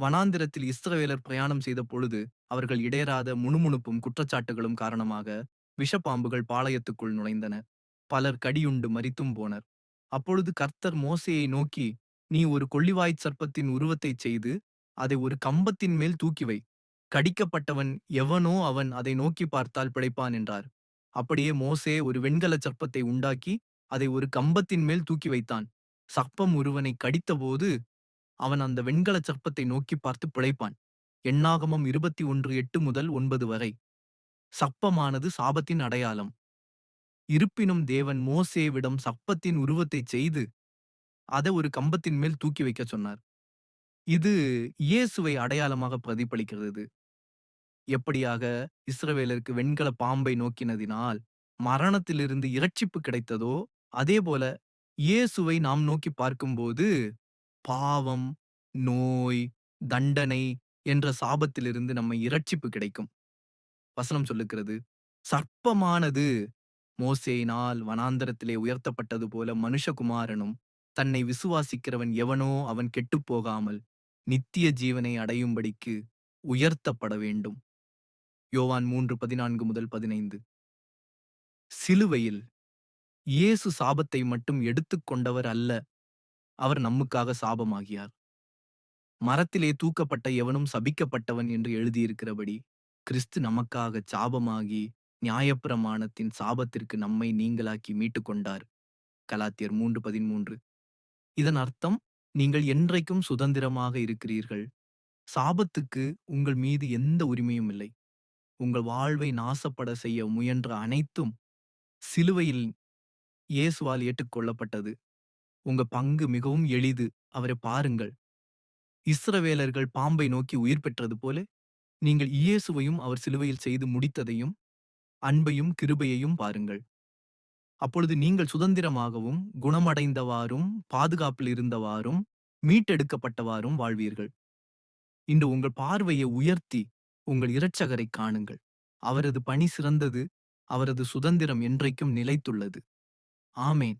வனாந்திரத்தில் இஸ்ரவேலர் பிரயாணம் செய்த பொழுது அவர்கள் இடையறாத முணுமுணுப்பும் குற்றச்சாட்டுகளும் காரணமாக விஷப்பாம்புகள் பாளையத்துக்குள் நுழைந்தன. பலர் கடியுண்டு மரித்தும் போனர். அப்பொழுது கர்த்தர் மோசையை நோக்கி நீ ஒரு கொள்ளிவாய்ச் சர்ப்பத்தின் உருவத்தைச் செய்து அதை ஒரு கம்பத்தின் மேல் தூக்கி வை. கடிக்கப்பட்டவன் எவனோ அவன் அதை நோக்கி பார்த்தால் பிழைப்பான் என்றார். அப்படியே மோசே ஒரு வெண்கலச் சர்ப்பத்தை உண்டாக்கி அதை ஒரு கம்பத்தின் மேல் தூக்கி வைத்தான். சர்ப்பம் ஒருவனை கடித்தபோது அவன் அந்த வெண்கலச் சர்ப்பத்தை நோக்கி பார்த்து பிழைப்பான். எண்ணாகமம் இருபத்தி ஒன்று எட்டு முதல் ஒன்பது வரை. சர்ப்பமானது சாபத்தின் அடையாளம். இருப்பினும் தேவன் மோசேவிடம் சர்ப்பத்தின் உருவத்தைச் செய்து அதை ஒரு கம்பத்தின் மேல் தூக்கி வைக்கச் சொன்னார். இது இயேசுவை அடையாளமாக பிரதிபலிக்கிறது. எப்படியாக இஸ்ரவேலருக்கு வெண்கல பாம்பை நோக்கினதினால் மரணத்திலிருந்து இரட்சிப்பு கிடைத்ததோ அதேபோல இயேசுவை நாம் நோக்கி பார்க்கும்போது பாவம் நோய் தண்டனை என்ற சாபத்திலிருந்து நம்ம இரட்சிப்பு கிடைக்கும். வசனம் சொல்லுகிறது சர்ப்பமானது மோசேயினால் வனாந்தரத்திலே உயர்த்தப்பட்டது போல மனுஷகுமாரனும் தன்னை விசுவாசிக்கிறவன் எவனோ அவன் கெட்டுப் போகாமல் நித்திய ஜீவனை அடையும்படிக்கு உயர்த்தப்பட வேண்டும். யோவான் மூன்று பதினான்கு முதல் பதினைந்து. சிலுவையில் இயேசு சாபத்தை மட்டும் எடுத்துக்கொண்டவர் அல்ல அவர் நம்முக்காக சாபமாகியார். மரத்திலே தூக்கப்பட்ட எவனும் சபிக்கப்பட்டவன் என்று எழுதியிருக்கிறபடி கிறிஸ்து நமக்காக சாபமாகி நியாயப்பிரமாணத்தின் சாபத்திற்கு நம்மை நீங்களாக்கி மீட்டுக் கொண்டார் கலாத்தியர் மூன்று பதிமூன்று. இதன் அர்த்தம் நீங்கள் என்றைக்கும் சுதந்திரமாக இருக்கிறீர்கள். சாபத்துக்கு உங்கள் மீது எந்த உரிமையும் இல்லை. உங்கள் வாழ்வை நாசப்பட செய்ய முயன்ற அனைத்தும் சிலுவையில் இயேசுவால் ஏற்றுக்கொள்ளப்பட்டது. உங்க பங்கு மிகவும் எளிது. அவரை பாருங்கள். இஸ்ரவேலர்கள் பாம்பை நோக்கி உயிர் பெற்றது போல நீங்கள் இயேசுவையும் அவர் சிலுவையில் செய்து முடித்ததையும் அன்பையும் கிருபையையும் பாருங்கள். அப்பொழுது நீங்கள் சுதந்திரமாகவும் குணமடைந்தவாறும் பாதுகாப்பில் இருந்தவாறும் மீட்டெடுக்கப்பட்டவாறும் வாழ்வீர்கள். இன்று உங்கள் பார்வையை உயர்த்தி உங்கள் இரட்சகரை காணுங்கள். அவரது பணி சிறந்தது அவரது சுதந்திரம் என்றைக்கும் நிலைத்துள்ளது. ஆமேன்.